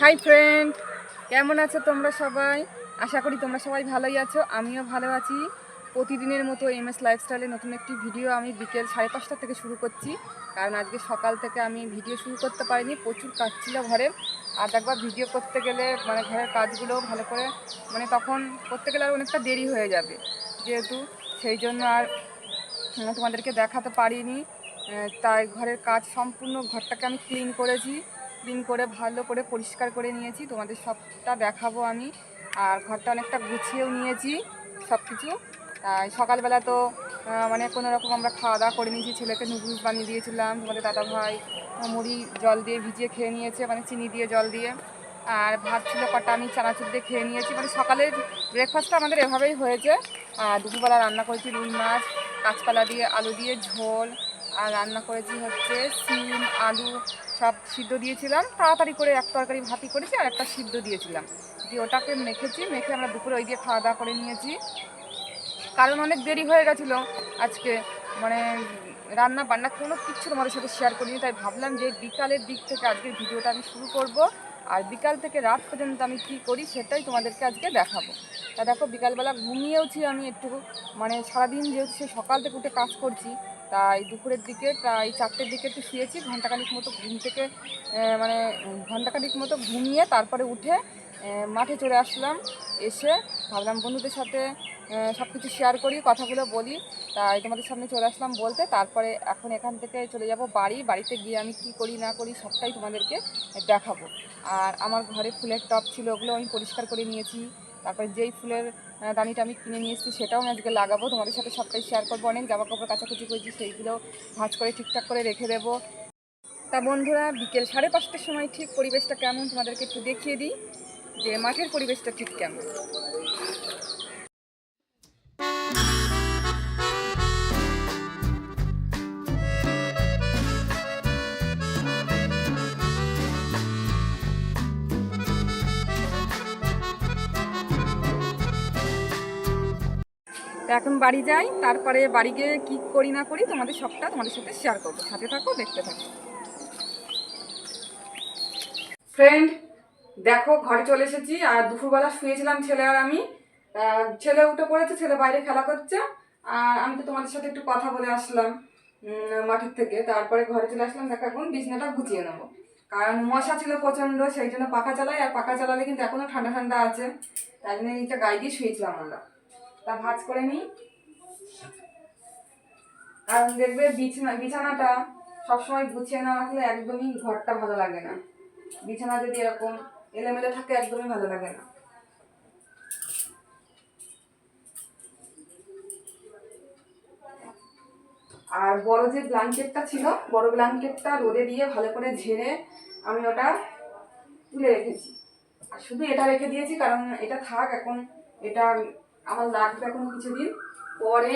Hi friend কেমন আছো তোমরা সবাই? আশা করি তোমরা সবাই ভালোই আছো। আমিও ভালো আছি। প্রতিদিনের মতো এম এস লাইফস্টাইলে নতুন একটি ভিডিও আমি বিকেল সাড়ে পাঁচটা থেকে শুরু করছি। কারণ আজকে সকাল থেকে আমি ভিডিও শুরু করতে পারিনি। প্রচুর কাজ ছিল ঘরে। আর একবার ভিডিও করতে গেলে মানে ঘরের কাজগুলো ভালো করে মানে তখন করতে গেলে আর অনেকটা দেরি হয়ে যাবে। যেহেতু সেই জন্য আর, তোমাদেরকে দেখাতে পারিনি। তাই ঘরের কাজ সম্পূর্ণ ঘরটাকে আমি ক্লিন করেছি। ক্লিন করে, ভালো করে পরিষ্কার করে নিয়েছি। তোমাদের সবটা দেখাবো আমি। আর ঘরটা অনেকটা গুছিয়েও নিয়েছি সব কিছু তাই সকালবেলা তো মানে কোনো রকম আমরা খাওয়া দাওয়া করে নিয়েছি। ছেলেকে নুডলস বানিয়ে দিয়েছিলাম, তোমাদের দাদা ভাই মুড়ি জল দিয়ে ভিজিয়ে খেয়ে নিয়েছে মানে চিনি দিয়ে জল দিয়ে। আর ভাত ছিল কটা, আমি চানাচুর দিয়ে খেয়ে নিয়েছি। মানে সকালের ব্রেকফাস্টটা আমাদের এভাবেই হয়েছে। আর দুপুরবেলা রান্না করেছি রুই মাছ, কাঁচকলা দিয়ে আলু দিয়ে ঝোল আর রান্না করেছি হচ্ছে সিম, আলু সব সিদ্ধ দিয়েছিলাম। তাড়াতাড়ি করে এক তরকারি ভাতি করেছি আর একটা সিদ্ধ দিয়েছিলাম। দিয়ে ওটাকে মেখেছি, মেখে আমরা দুপুরে ওই দিয়ে খাওয়া দাওয়া করে নিয়েছি। কারণ অনেক দেরি হয়ে গেছিল আজকে। মানে রান্না বান্না কোনো কিচ্ছু তোমাদের সাথে শেয়ার করিনি, তাই ভাবলাম যে বিকালের দিক থেকে আজকের ভিডিওটা আমি শুরু করব। আর বিকাল থেকে রাত পর্যন্ত আমি কী করি সেটাই তোমাদেরকে আজকে দেখাবো। তা দেখো, বিকালবেলা ঘুমিয়েওছি আমি একটু। মানে সারাদিন যেহেতু সে সকাল থেকে উঠে কাজ করছি তাই দুপুরের দিকে, প্রায় চারটের দিকে একটু শুয়েছি ঘন্টাখানিক মতো ঘুম থেকে মানে ঘন্টাখানিক মতো ঘুমিয়ে তারপরে উঠে মাঠে চলে আসলাম। এসে ভাবলাম বন্ধুদের সাথে সব কিছু শেয়ার করি, কথাগুলো বলি। তাই তোমাদের সামনে চলে আসলাম বলতে। তারপরে এখন এখান থেকে চলে যাব বাড়ি। বাড়িতে গিয়ে আমি কি করি, না করি সবটাই তোমাদেরকে দেখাবো। আর আমার ঘরে ফুলের টব ছিল, ওগুলো আমি পরিষ্কার করে নিয়েছি। তারপরে যেই ফুলের দানিটা আমি কিনে নিয়ে এসেছি সেটাও আমি আজকে লাগাবো। তোমাদের সাথে সবটাই শেয়ার করব। অনেক জামা কাপড় কাচাকুচি করেছি, সেইগুলো ভাজ করে ঠিকঠাক করে রেখে দেবো। তা বন্ধুরা, বিকেল সাড়ে পাঁচটার সময় ঠিক পরিবেশটা কেমন? তোমাদেরকে একটু দেখিয়ে দিই যে মাঠের পরিবেশটা ঠিক কেমন? তো এখন বাড়ি যাই, তারপরে বাড়ি গিয়ে কী করি না করি তোমাদের সবটা তোমাদের সাথে শেয়ার করব। সাথে থাকো, দেখতে থাকো। ফ্রেন্ড দেখো, ঘরে চলে এসেছি। আর দুপুরবেলা শুয়েছিলাম ছেলে আর আমি। ছেলে উঠে পড়েছে, ছেলে বাইরে খেলা করছে। আর আমি তো তোমাদের সাথে একটু কথা বলে আসলাম মাঠের থেকে। তারপরে ঘরে চলে আসলাম, দেখো, এখন বিছনাটা গুছিয়ে নেব। কারণ মশা ছিল প্রচণ্ড, সেই জন্য পাখা চালাই। আর পাখা চালালে কিন্তু এখনও ঠান্ডা ঠান্ডা আছে। তাই জন্য এইটা গায়ে দিয়ে শুয়েছিলাম আমরা। তা ভাজ করে নিই। কারণ দেখবে বিছানা, বিছানাটা সবসময় গুছিয়ে না রাখলে একদমই ঘরটা ভালো লাগে না। বিছানা যদি এরকম এলোমেলো থাকে, একদমই ভালো লাগে না। আর বড় যে ব্ল্যাঙ্কেটটা ছিল, বড় ব্ল্যাঙ্কেটটা রোদে দিয়ে ভালো করে ঝেড়ে আমি ওটা তুলে রেখেছি। আর শুধু এটা রেখে দিয়েছি, কারণ এটা থাক এখন, এটা আমার লাগবে এখন কিছুদিন। পরে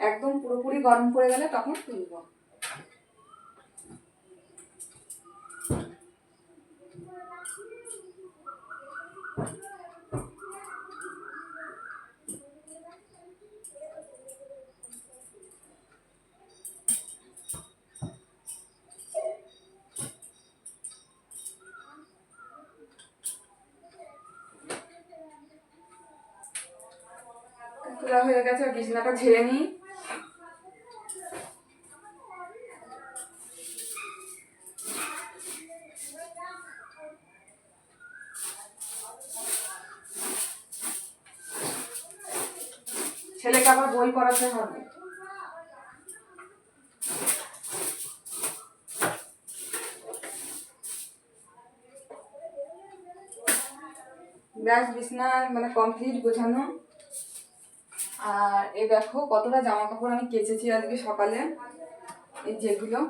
একদম পুরোপুরি গরম পড়ে গেলে তখন তুলব তোলা হয়ে গেছে বিছানাটা ঝেড়ে নিই। ছেলেকে আবার বই পড়াতে হবে। ব্যাস, বিছনা মানে কমপ্লিট গোছানো। আর এই দেখো কতটা জামা কাপড় আমি কেচেছি আজকে সকালে। এই যেগুলো,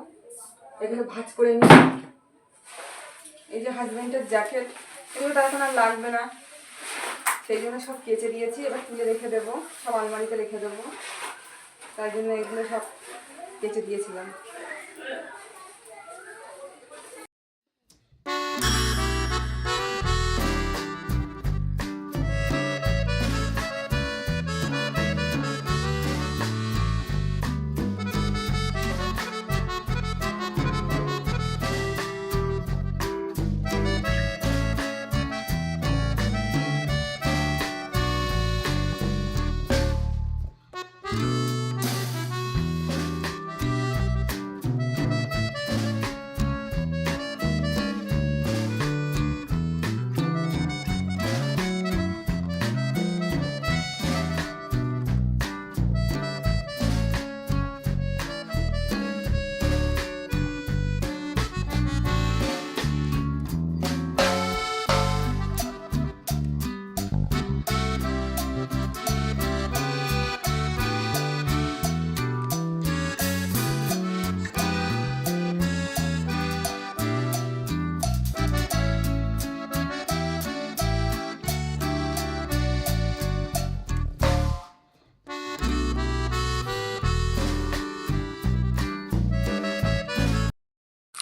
এগুলো ভাজ করে নিই। এই যে হাজব্যান্ডের জ্যাকেট এগুলো তার এখন আর লাগবে না। সেই জন্য সব কেচে দিয়েছি, এবার তুলে রেখে দেবো, সব আলমারিতে রেখে দেবো। তার জন্য এগুলো সব কেচে দিয়েছিলাম।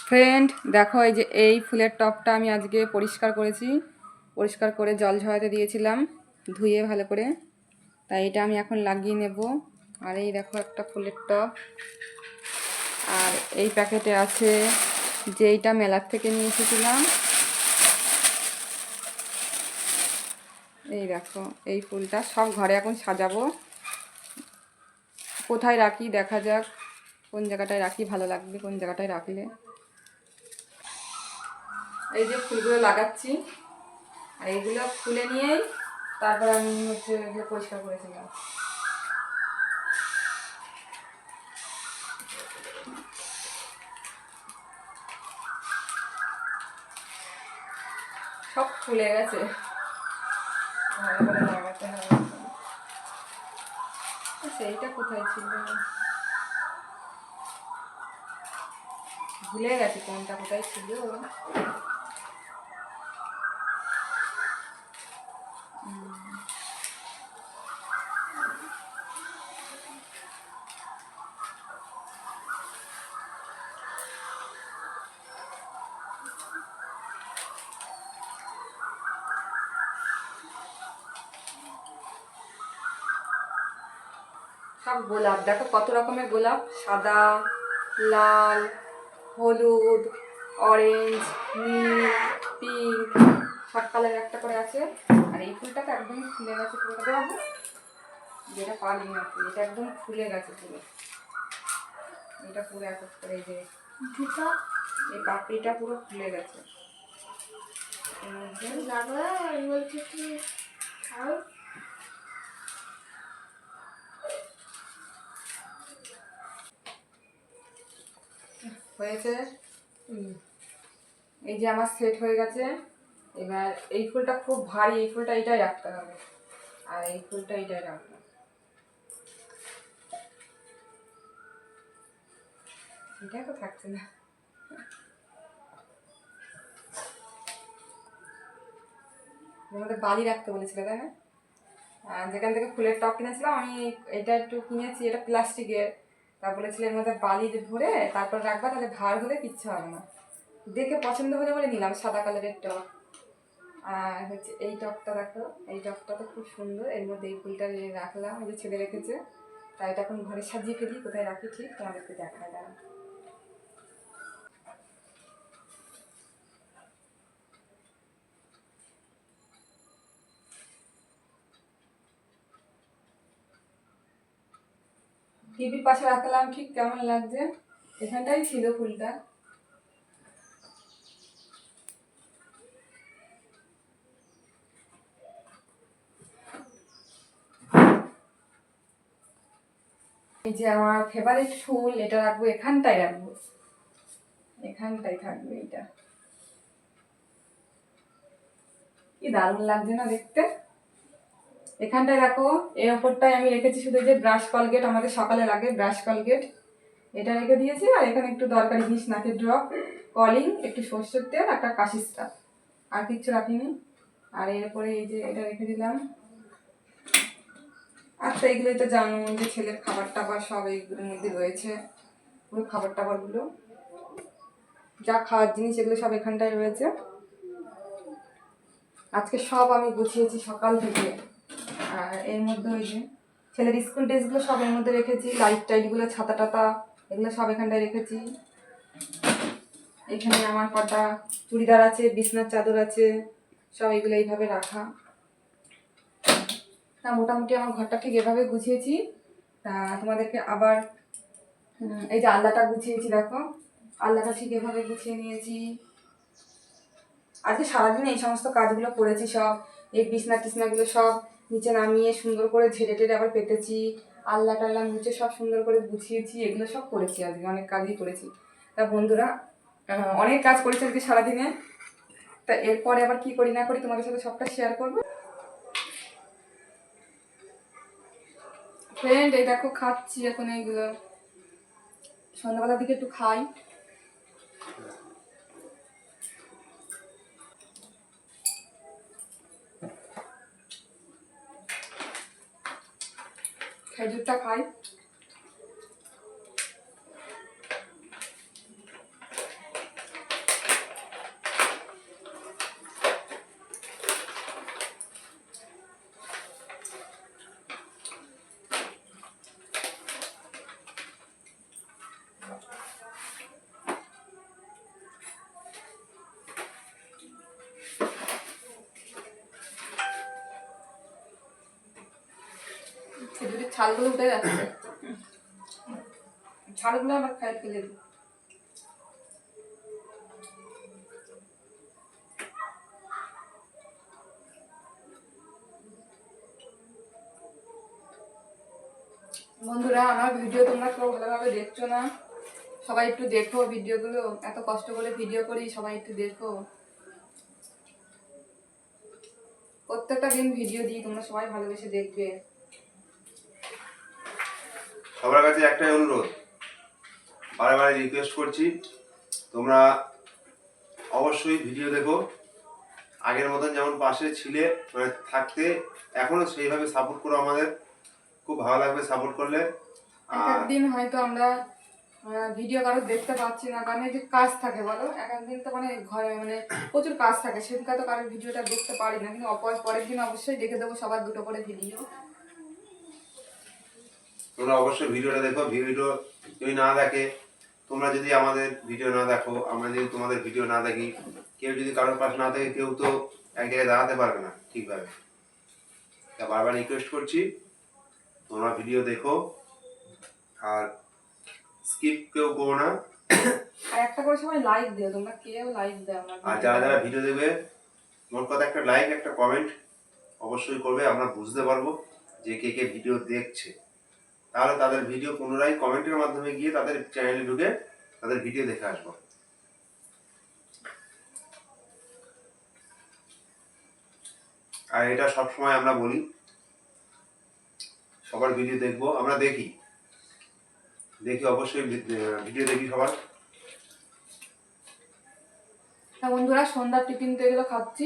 ফ্রেন্ড দেখো এই যে এই ফুলের টবটা আমি আজকে পরিষ্কার করেছি। পরিষ্কার করে জল ঝরাতে দিয়েছিলাম, ধুয়ে ভালো করে। তাই এটা আমি এখন লাগিয়ে নেব। আর এই দেখো একটা ফুলের টব আর এই প্যাকেটে আছে যে এইটা মেলার থেকে নিয়ে এসেছিলাম। এই দেখো, এই ফুলটা সব ঘরে এখন সাজাবো। কোথায় রাখি দেখা যাক, কোন জায়গাটায় রাখি ভালো লাগবে, কোন জায়গাটায় রাখলে। এই যে ফুলগুলো লাগাচ্ছি। আর এইগুলো খুলে নিয়েই তারপর আমি হচ্ছে এগুলো পরিষ্কার করেছিলাম সব ফুলে গেছে। ভালো করে লাগাতে হবে আচ্ছা কোথায় ছিল? ভুলে গেছি কোনটা কোথায় ছিল। সব গোলাপ। দেখো কত রকমের গোলাপ। সাদা লাল হলুদ অরেঞ্জ নীল পিঙ্ক সব কালার একটা করে আছে। আর এই ফুলটা তো একদম ফুলে গেছে পুরোটা দেবো যেটা পারি না ফুল এটা একদম ফুলে গেছে পুরো। এটা পুরো এক করে এই যে এই পাপড়িটা পুরো ফুলে গেছে। এর মধ্যে হয়েছে। এই যে আমার সেট হয়ে গেছে। এবার এই ফুলটা খুব ভারী, এই ফুলটা এটাই রাখতে হবে। আর এই ফুলটা এটাই রাখব। এটা তো থাকছে না। মধ্যে বালি রাখতে বলেছিল, তাই না? যেখান থেকে ফুলের টপ কিনেছিলাম, আমি এটা একটু কিনেছি, এটা প্লাস্টিকের তা বলেছিল এর মধ্যে বালি ভরে, তারপর রাখবা, তাহলে ভার হলে কিচ্ছু হবে না। দেখে পছন্দ হলে বলে নিলাম, সাদা কালারের টপ। আর হচ্ছে এই টপটা দেখো, এই টপটা তো খুব সুন্দর, এর মধ্যে এই ফুলটা রাখলাম ওই যে ছেলে রেখেছে, তাই এটা এখন ঘরে সাজিয়ে ফেলি, কোথায় রাখি ঠিক তোমাদেরকে দেখায় দাঁড়া টিভির পাশে রাখলাম, ঠিক কেমন লাগছে? এখানটাই ছিল ফুলটা। এই যে আমার ফেভারিট ফুল, এটা রাখব এখানটায় রাখব। এখানটায় থাকবে এটা। কি দারুণ লাগছে না দেখতে? এখানটায় দেখো, এই ওপরটায় আমি রেখেছি শুধু যে ব্রাশ কলগেট আমাদের সকালে লাগে ব্রাশ কলগেট এটা রেখে দিয়েছি, আর এখানে একটু দরকারি জিনিস, নাকের ড্রপ কলিং একটু সর্ষের তেল, একটা কাশি স্টাফ আর কিচ্ছু রাখিনি আর এরপরে এই যে এটা রেখে দিলাম। আর তো এগুলোই তো জানো, যে ছেলের খাবার টাবার সব এইগুলোর মধ্যে রয়েছে। পুরো খাবার টাবারগুলো। যা খাওয়ার জিনিস, এগুলো সব এখানটায় রয়েছে। আজকে সব আমি গুছিয়েছি সকাল থেকে। এর মধ্যে ওই যে ছেলের স্কুল ড্রেসগুলো সব এর মধ্যে রেখেছি লাইট টাইটগুলো ছাতা টাতা এগুলো সব এখানটায় রেখেছি। এখানে আমার কটা চুড়িদার আছে বিছনার চাদর আছে সব এগুলো এইভাবে রাখা। তা মোটামুটি আমার ঘরটা ঠিক এভাবে গুছিয়েছি। তা তোমাদেরকে আবার এই যে আল্লাটা গুছিয়েছি দেখো। আল্লাটা ঠিক এভাবে গুছিয়ে নিয়েছি। আজকে সারাদিন এই সমস্ত কাজগুলো করেছি সব এই বিছনা টিছনাগুলো সব। নিচে নামিয়ে সুন্দর করে ঝেড়ে টেড়ে আবার পেতেছি আল্লাহ টাল্লা মুছে সব সুন্দর করে গুছিয়েছি, এগুলো সব করেছি আজকে, অনেক কাজই করেছি। তা বন্ধুরা অনেক কাজ করেছি আজকে সারাদিনে। তা এরপরে আবার কি করি না করি তোমাদের সাথে সবটা শেয়ার করব। ফ্রেন্ড এই দেখো খাচ্ছি এখন এইগুলো। সন্ধ্যাবেলার দিকে একটু খাই। খেজুরটা খাই ছালগুলো উঠে যাচ্ছে। ছালগুলো আবার খাই ফেলে দিই বন্ধুরা, আমার ভিডিও তোমরা কেউ ভালোভাবে দেখছ না? সবাই একটু দেখো ভিডিওগুলো। এত কষ্ট করে ভিডিও করি, সবাই একটু দেখো। প্রত্যেকটা দিন ভিডিও দিই, তোমরা সবাই ভালোবেসে দেখবে। সবার কাছে একটাই অনুরোধ। বারে বারে রিকোয়েস্ট করছি তোমরা অবশ্যই ভিডিও দেখো। আগের মতন যেমন পাশে ছিলে মানে থাকতে এখনও সেইভাবে সাপোর্ট করো আমাদের। খুব ভালো লাগবে সাপোর্ট করলে। আর একদিন হয়তো আমরা ভিডিও কারও দেখতে পাচ্ছি না কারণ যে কাজ থাকে বলো? এক একদিন তো মানে ঘরে মানে প্রচুর কাজ থাকে। সেদিনকে তো কারোর ভিডিওটা দেখতে পারি না কিন্তু অপর পরের দিন অবশ্যই দেখে দেবো সবার দুটো করে ভিডিও তোমরা অবশ্যই ভিডিওটা দেখো ভিডিও যদি না দেখে তোমরা যদি আমাদের ভিডিও না দেখো আমরা যদি তোমাদের ভিডিও না দেখি কেউ যদি কারোর পাশে না থাকে কেউ তো এক জায়গায় দাঁড়াতে পারবে না ঠিকভাবে। তা বারবার রিকোয়েস্ট করছি তোমরা ভিডিও দেখো আর স্কিপ কেউ করো না। আর একটা করে সবাই লাইক দিও তোমরা কেউ লাইক দাও না। আর যারা যারা ভিডিও মোট কথা একটা লাইক একটা কমেন্ট অবশ্যই করবে আমরা বুঝতে পারব যে কে কে ভিডিও দেখছে। তাহলে তাদের ভিডিও পুনরায় কমেন্টের মাধ্যমে গিয়ে তাদের চ্যানেলে ঢুকে তাদের ভিডিও দেখে আসব। আর এটা সবসময় আমরা বলি, সবার ভিডিও দেখব, আমরা দেখি। দেখি অবশ্যই ভিডিও দেখি সবার। বন্ধুরা, সন্ধ্যার টিফিন তো খাচ্ছি।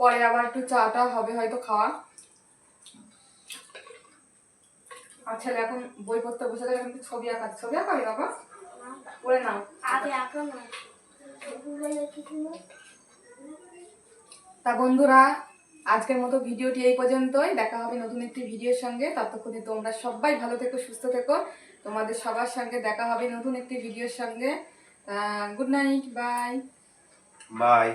পরে আবার একটু চাটা হবে হয়তো খাওয়া আর ছেলে এখন বই পড়তে বসে গেলে কিন্তু ছবি আঁকা ছবি আঁকাবি বাবা? পড়ে নাও। আগে আঁকা না। তা বন্ধুরা আজকের মতো ভিডিওটি এই পর্যন্তই। দেখা হবে নতুন একটি ভিডিওর সঙ্গে। ততক্ষণে তোমরা সবাই ভালো থেকো সুস্থ থেকো। তোমাদের সবার সঙ্গে দেখা হবে নতুন একটি ভিডিওর সঙ্গে। Good night bye bye